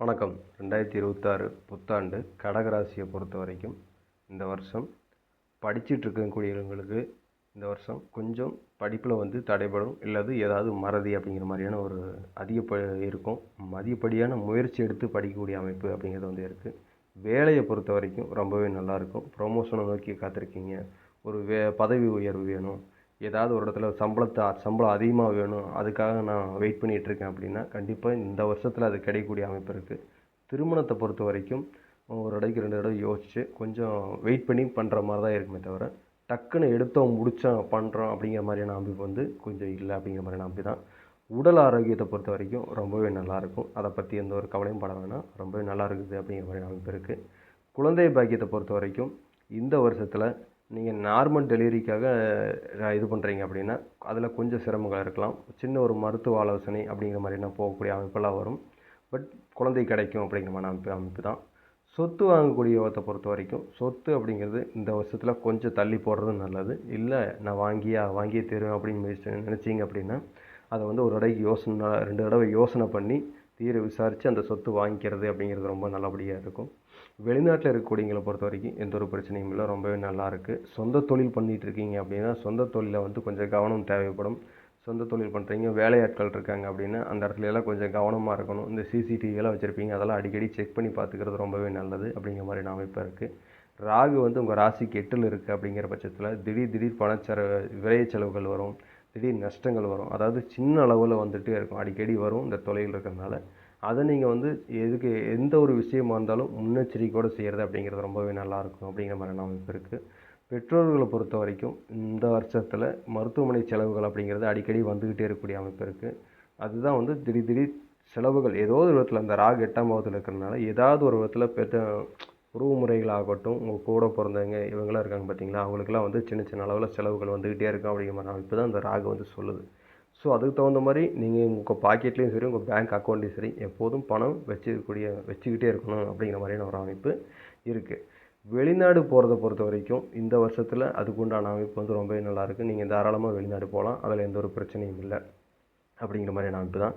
வணக்கம். ரெண்டாயிரத்தி இருபத்தாறு புத்தாண்டு கடகராசியை பொறுத்த வரைக்கும் இந்த வருஷம் படிச்சுட்டு இருக்கக்கூடியவங்களுக்கு இந்த வருஷம் கொஞ்சம் படிப்பில் வந்து தடைபடும். இல்லது ஏதாவது மறதி அப்படிங்கிற மாதிரியான ஒரு அதிக இருக்கும். அதிகப்படியான முயற்சி எடுத்து படிக்கக்கூடிய அமைப்பு அப்படிங்கிறது வந்து இருக்குது வேலையை பொறுத்த வரைக்கும் ரொம்பவே நல்லாயிருக்கும் ப்ரொமோஷனை நோக்கி காத்திருக்கீங்க. ஒரு வே பதவி உயர்வு வேணும். ஏதாவது ஒரு இடத்துல சம்பளத்தை சம்பளம் அதிகமாக வேணும் அதுக்காக நான் வெயிட் பண்ணிகிட்ருக்கேன் அப்படின்னா கண்டிப்பாக இந்த வருஷத்தில் அது கிடைக்கக்கூடிய அமைப்பு இருக்குது திருமணத்தை பொறுத்த வரைக்கும் ஒரு தடவைக்கு ரெண்டு தடவை யோசித்து கொஞ்சம் வெயிட் பண்ணி பண்ணுற மாதிரி தான் இருக்குமே தவிர டக்குன்னு எடுத்தோம் முடித்தோம் பண்ணுறோம் அப்படிங்கிற மாதிரியான அமைப்பு வந்து கொஞ்சம் இல்லை அப்படிங்கிற மாதிரியான அமைப்பு தான். உடல் ஆரோக்கியத்தை பொறுத்த வரைக்கும் ரொம்பவே நல்லாயிருக்கும் அதை பற்றி எந்த ஒரு கவலையும் பட வேணாம். ரொம்பவே நல்லா இருக்குது அப்படிங்கிற மாதிரியான அமைப்பு இருக்குது குழந்தை பாக்கியத்தை பொறுத்த வரைக்கும் இந்த வருஷத்தில் நீங்கள் நார்மல் டெலிவரிக்காக இது பண்ணுறீங்க அப்படின்னா அதில் கொஞ்சம் சிரமங்கள் இருக்கலாம். சின்ன ஒரு மருத்துவ ஆலோசனை அப்படிங்கிற மாதிரினா போகக்கூடிய அமைப்பெல்லாம் வரும். பட் குழந்தை கிடைக்கும் அப்படிங்கிற மாதிரி அமைப்பு அமைப்பு தான். சொத்து வாங்கக்கூடிய யோகத்தை பொறுத்த வரைக்கும் சொத்து அப்படிங்கிறது இந்த வருஷத்தில் கொஞ்சம் தள்ளி போடுறது நல்லது. இல்லை நான் வாங்கியா வாங்கியே தருவேன் அப்படின்னு நினச்சிங்க அப்படின்னா அதை வந்து ஒரு தடவை யோசனை ரெண்டு தடவை யோசனை பண்ணி தீர விசாரித்து அந்த சொத்து வாங்கிக்கிறது அப்படிங்கிறது ரொம்ப நல்லபடியாக இருக்கும். வெளிநாட்டில் இருக்கக்கூடியங்களை பொறுத்த வரைக்கும் எந்த ஒரு பிரச்சனையும் இல்லை. ரொம்பவே நல்லாயிருக்கு சொந்த தொழில் பண்ணிகிட்டு இருக்கீங்க அப்படின்னா சொந்த தொழிலில் வந்து கொஞ்சம் கவனம் தேவைப்படும். சொந்த தொழில் பண்ணுறீங்க வேலையாட்கள் இருக்காங்க அப்படின்னா அந்த இடத்துல எல்லாம் கொஞ்சம் கவனமாக இருக்கணும். இந்த சிசிடிவியெல்லாம் வச்சுருப்பீங்க. அதெல்லாம் அடிக்கடி செக் பண்ணி பார்த்துக்கிறது ரொம்பவே நல்லது அப்படிங்கிற மாதிரி அமைப்பாக இருக்குது ராகு வந்து உங்கள் ராசிக்கு எட்டில் இருக்குது அப்படிங்கிற பட்சத்தில் திடீர் திடீர் பணச்செர விரைய செலவுகள் வரும். திடீர் நஷ்டங்கள் வரும். அதாவது சின்ன அளவில் வந்துகிட்டே இருக்கும். அடிக்கடி வரும் இந்த தொலைவில் இருக்கிறதுனால. அதை நீங்கள் வந்து எதுக்கு எந்த ஒரு விஷயமா இருந்தாலும் முன்னெச்சரிக்கையோடு செய்கிறது அப்படிங்கிறது ரொம்பவே நல்லாயிருக்கும் அப்படிங்கிற மாதிரி அமைப்பு இருக்குது பெற்றோர்களை பொறுத்த வரைக்கும் இந்த வருஷத்தில் மருத்துவமனை செலவுகள் அப்படிங்கிறது அடிக்கடி வந்துக்கிட்டே இருக்கக்கூடிய அமைப்பு இருக்குது அதுதான் வந்து திடீர் திடீர் செலவுகள். ஏதோ ஒரு விதத்தில் அந்த ராகு எட்டாம் பாவத்தில் இருக்கிறனால ஏதாவது ஒரு விதத்தில் பெற்ற உறவு முறைகளாகட்டும் உங்கள் கூட பிறந்தவங்க இவங்களாம் இருக்காங்க பார்த்தீங்களா அவங்களுக்குலாம் வந்து சின்ன சின்ன அளவில் செலவுகள் வந்துக்கிட்டே இருக்கும் அப்படிங்கிற மாதிரி அமைப்பு தான் அந்த ராகு வந்து சொல்லுது. ஸோ அதுக்கு தகுந்த மாதிரி நீங்கள் உங்கள் பாக்கெட்லேயும் சரி உங்கள் பேங்க் அக்கௌண்ட்லேயும் சரி எப்போதும் பணம் வச்சுக்கக்கூடிய வச்சுக்கிட்டே இருக்கணும் அப்படிங்கிற மாதிரியான ஒரு அமைப்பு இருக்குது வெளிநாடு போகிறத பொறுத்த வரைக்கும் இந்த வருஷத்தில் அதுக்கு உண்டான அமைப்பு வந்து ரொம்பவே நல்லாயிருக்கு நீங்கள் தாராளமாக வெளிநாடு போகலாம் அதில் எந்த ஒரு பிரச்சனையும் இல்லை அப்படிங்கிற மாதிரியான அமைப்பு தான்.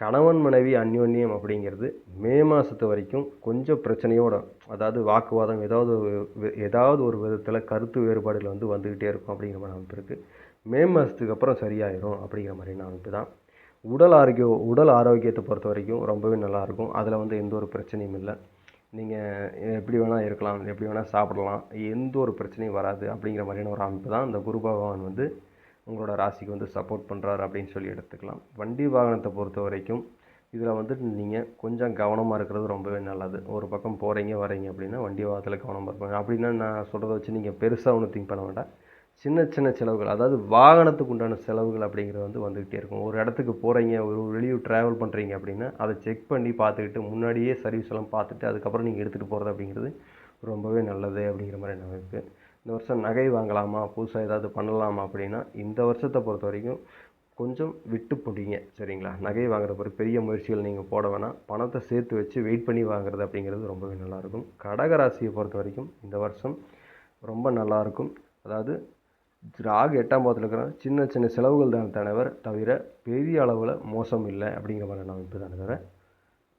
கணவன் மனைவி அந்யோன்யம் அப்படிங்கிறது மே மாதத்து வரைக்கும் கொஞ்சம் பிரச்சனையோட அதாவது வாக்குவாதம் ஏதாவது ஏதாவது ஒரு விதத்தில் கருத்து வேறுபாடுகள் வந்து வந்துக்கிட்டே இருக்கும் அப்படிங்கிற மாதிரி அமைப்பு இருக்குது மே மாதத்துக்கு அப்புறம் சரியாயிடும் அப்படிங்கிற மாதிரியான அமைப்பு தான். உடல் ஆரோக்கியம் உடல் ஆரோக்கியத்தை பொறுத்த வரைக்கும் ரொம்பவே நல்லாயிருக்கும் அதில் வந்து எந்த ஒரு பிரச்சனையும் இல்லை. நீங்கள் எப்படி வேணால் இருக்கலாம் எப்படி வேணால் சாப்பிடலாம் எந்த ஒரு பிரச்சனையும் வராது அப்படிங்கிற மாதிரியான ஒரு அமைப்பு தான். இந்த குரு பகவான் வந்து உங்களோட ராசிக்கு வந்து சப்போர்ட் பண்ணுறாரு அப்படின்னு சொல்லி எடுத்துக்கலாம். வண்டி வாகனத்தை பொறுத்த வரைக்கும் இதில் வந்துட்டு நீங்கள் கொஞ்சம் கவனமாக இருக்கிறது ரொம்பவே நல்லது. ஒரு பக்கம் போகிறீங்க வரீங்க அப்படின்னா வண்டி வாகனத்தில் கவனமாக இருப்பாங்க. அப்படின்னா நான் சொல்கிறத வச்சு நீங்கள் பெருசாக ஒன்றும் திங்க் பண்ண வேண்டாம். சின்ன சின்ன செலவுகள் அதாவது வாகனத்துக்கு உண்டான செலவுகள் அப்படிங்கிறது வந்து வந்துக்கிட்டே இருக்கும். ஒரு இடத்துக்கு போகிறீங்க ஒரு வெளியூர் ட்ராவல் பண்ணுறீங்க அப்படின்னா அதை செக் பண்ணி பார்த்துக்கிட்டு முன்னாடியே சர்வீஸ் எல்லாம் பார்த்துட்டு அதுக்கப்புறம் நீங்கள் எடுத்துகிட்டு போகிறது அப்படிங்கிறது ரொம்பவே நல்லது அப்படிங்கிற மாதிரி அமைப்பு இந்த வருஷம் நகை வாங்கலாமா? புதுசாக ஏதாவது பண்ணலாமா அப்படின்னா இந்த வருஷத்தை பொறுத்த வரைக்கும் கொஞ்சம் விட்டு பிடிங்க சரிங்களா? நகை வாங்குற பிறகு பெரிய முயற்சிகள் நீங்கள் போட வேணாம். பணத்தை சேர்த்து வச்சு வெயிட் பண்ணி வாங்குறது அப்படிங்கிறது ரொம்பவே நல்லாயிருக்கும். கடகராசியை பொறுத்த வரைக்கும் இந்த வருஷம் ரொம்ப நல்லாயிருக்கும். அதாவது ராகு எட்டாம் பாதத்தில் இருக்கிற சின்ன சின்ன செலவுகள் தான் தலைவர் தவிர பெரிய அளவில் மோசம் இல்லை அப்படிங்கிற மாதிரி அமைப்பு தான் தவிர